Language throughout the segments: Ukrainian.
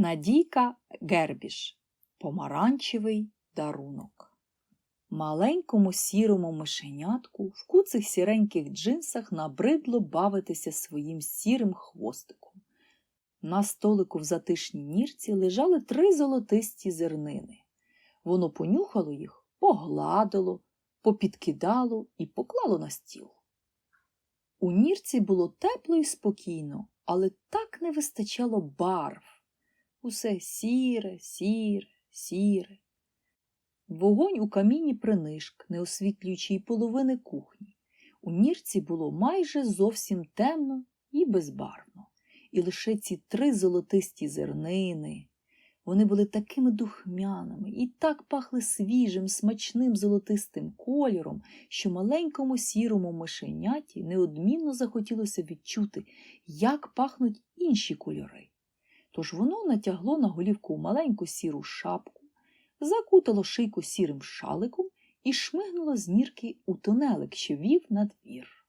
Надійка Гербіш. Помаранчевий дарунок. Маленькому сірому мишенятку в куцих сіреньких джинсах набридло бавитися своїм сірим хвостиком. На столику в затишній нірці лежали три золотисті зернини. Воно понюхало їх, погладило, попідкидало і поклало на стіл. У нірці було тепло і спокійно, але так не вистачало барв. Усе сіре, сіре, сіре. Вогонь у каміні принишк, не освітлюючи й половини кухні. У нірці було майже зовсім темно і безбарвно. І лише ці три золотисті зернини. Вони були такими духмяними і так пахли свіжим, смачним золотистим кольором, що маленькому сірому мишеняті неодмінно захотілося відчути, як пахнуть інші кольори. Тож воно натягло на голівку маленьку сіру шапку, закутало шийку сірим шаликом і шмигнуло з нірки у тунелик, що вів на двір.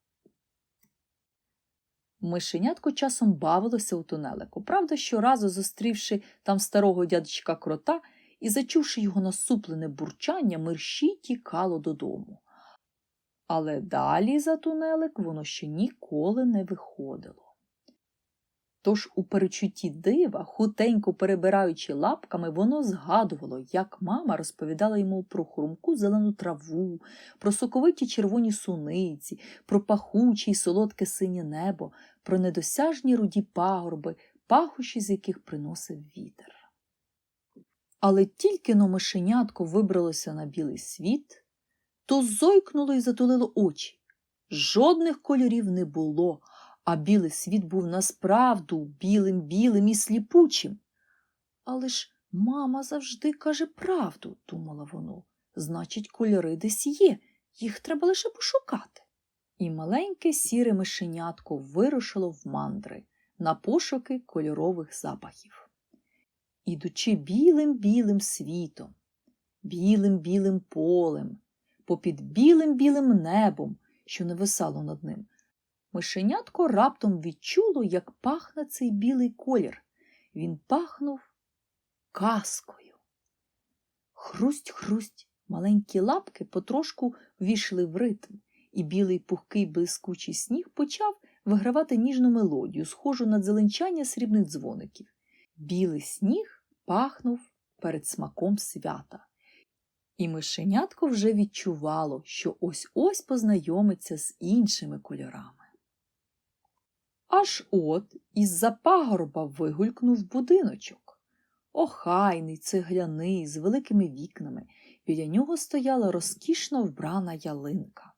Мишенятко часом бавилося у тунелику, правда, щоразу зустрівши там старого дядечка крота і зачувши його насуплене бурчання, мерщій тікало додому. Але далі за тунелик воно ще ніколи не виходило. Тож у перечутті дива, хутенько перебираючи лапками, воно згадувало, як мама розповідала йому про хрумку зелену траву, про соковиті червоні суниці, про пахуче й солодке синє небо, про недосяжні руді пагорби, пахощі з яких приносив вітер. Але тільки но мишенятко вибралося на білий світ, то зойкнуло і затулило очі. Жодних кольорів не було, а білий світ був насправду білим, білим і сліпучим. Але ж мама завжди каже правду, думала воно. Значить, кольори десь є, їх треба лише пошукати. І маленьке сіре мишенятко вирушило в мандри на пошуки кольорових запахів. Ідучи білим білим світом, білим білим полем, попід білим білим небом, що нависало над ним, Мишенятко раптом відчуло, як пахне цей білий колір. Він пахнув казкою. Хрусть-хрусть, маленькі лапки потрошку ввійшли в ритм, і білий пухкий блискучий сніг почав вигравати ніжну мелодію, схожу на дзеленчання срібних дзвоників. Білий сніг пахнув перед смаком свята. І мишенятко вже відчувало, що ось ось познайомиться з іншими кольорами. Аж от із-за пагорба вигулькнув будиночок. Охайний, цегляний, з великими вікнами. Біля нього стояла розкішно вбрана ялинка.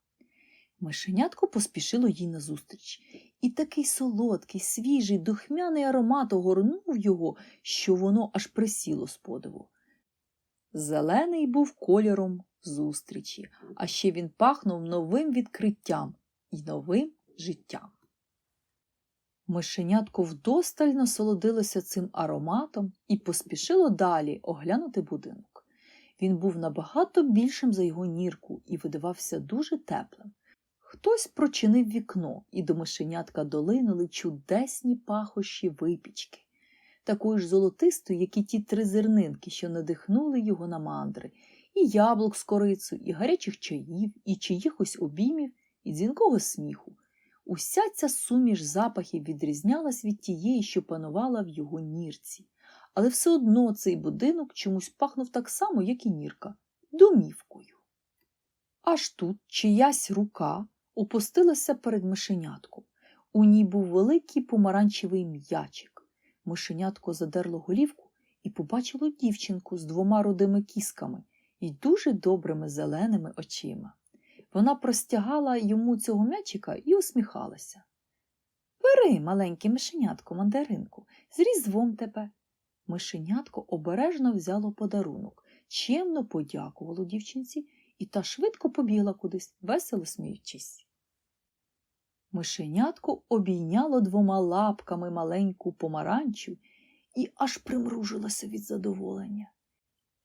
Мишенятко поспішило їй назустріч, і такий солодкий, свіжий, духмяний аромат огорнув його, що воно аж присіло з подиву. Зелений був кольором зустрічі, а ще він пахнув новим відкриттям і новим життям. Мишенятко вдосталь насолодилося цим ароматом і поспішило далі оглянути будинок. Він був набагато більшим за його нірку і видавався дуже теплим. Хтось прочинив вікно, і до мишенятка долинули чудесні пахощі випічки, такої ж золотистої, як і ті три зернинки, що надихнули його на мандри, і яблук з корицею, і гарячих чаїв, і чиїхось обіймів, і дзвінкого сміху. Уся ця суміш запахів відрізнялась від тієї, що панувала в його нірці, але все одно цей будинок чомусь пахнув так само, як і нірка, домівкою. Аж тут чиясь рука опустилася перед мишенятком. У ній був великий помаранчевий м'ячик. Мишенятко задерло голівку і побачило дівчинку з двома рудими кісками і дуже добрими зеленими очима. Вона простягала йому цього м'ячика і усміхалася. Бери, маленьке мишенятко, мандаринку, з різдвом тебе. Мишенятко обережно взяло подарунок, чемно подякувало дівчинці, і та швидко побігла кудись, весело сміючись. Мишенятко обійняло двома лапками маленьку помаранчу і аж примружилося від задоволення.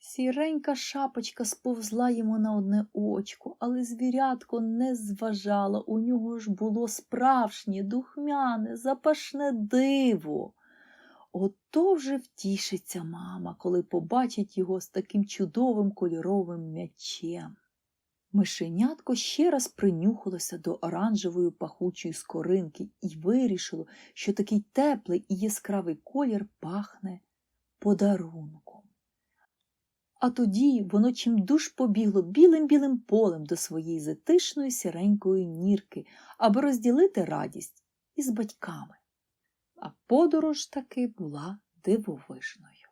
Сіренька шапочка сповзла йому на одне очко, але звірятко не зважало, у нього ж було справжнє, духмяне, запашне диво. Ото вже втішиться мама, коли побачить його з таким чудовим кольоровим м'ячем. Мишенятко ще раз принюхалося до оранжевої пахучої скоринки і вирішило, що такий теплий і яскравий колір пахне подарунком. А тоді воно чимдуж побігло білим-білим полем до своєї затишної сіренької нірки, аби розділити радість із батьками. А подорож таки була дивовижною.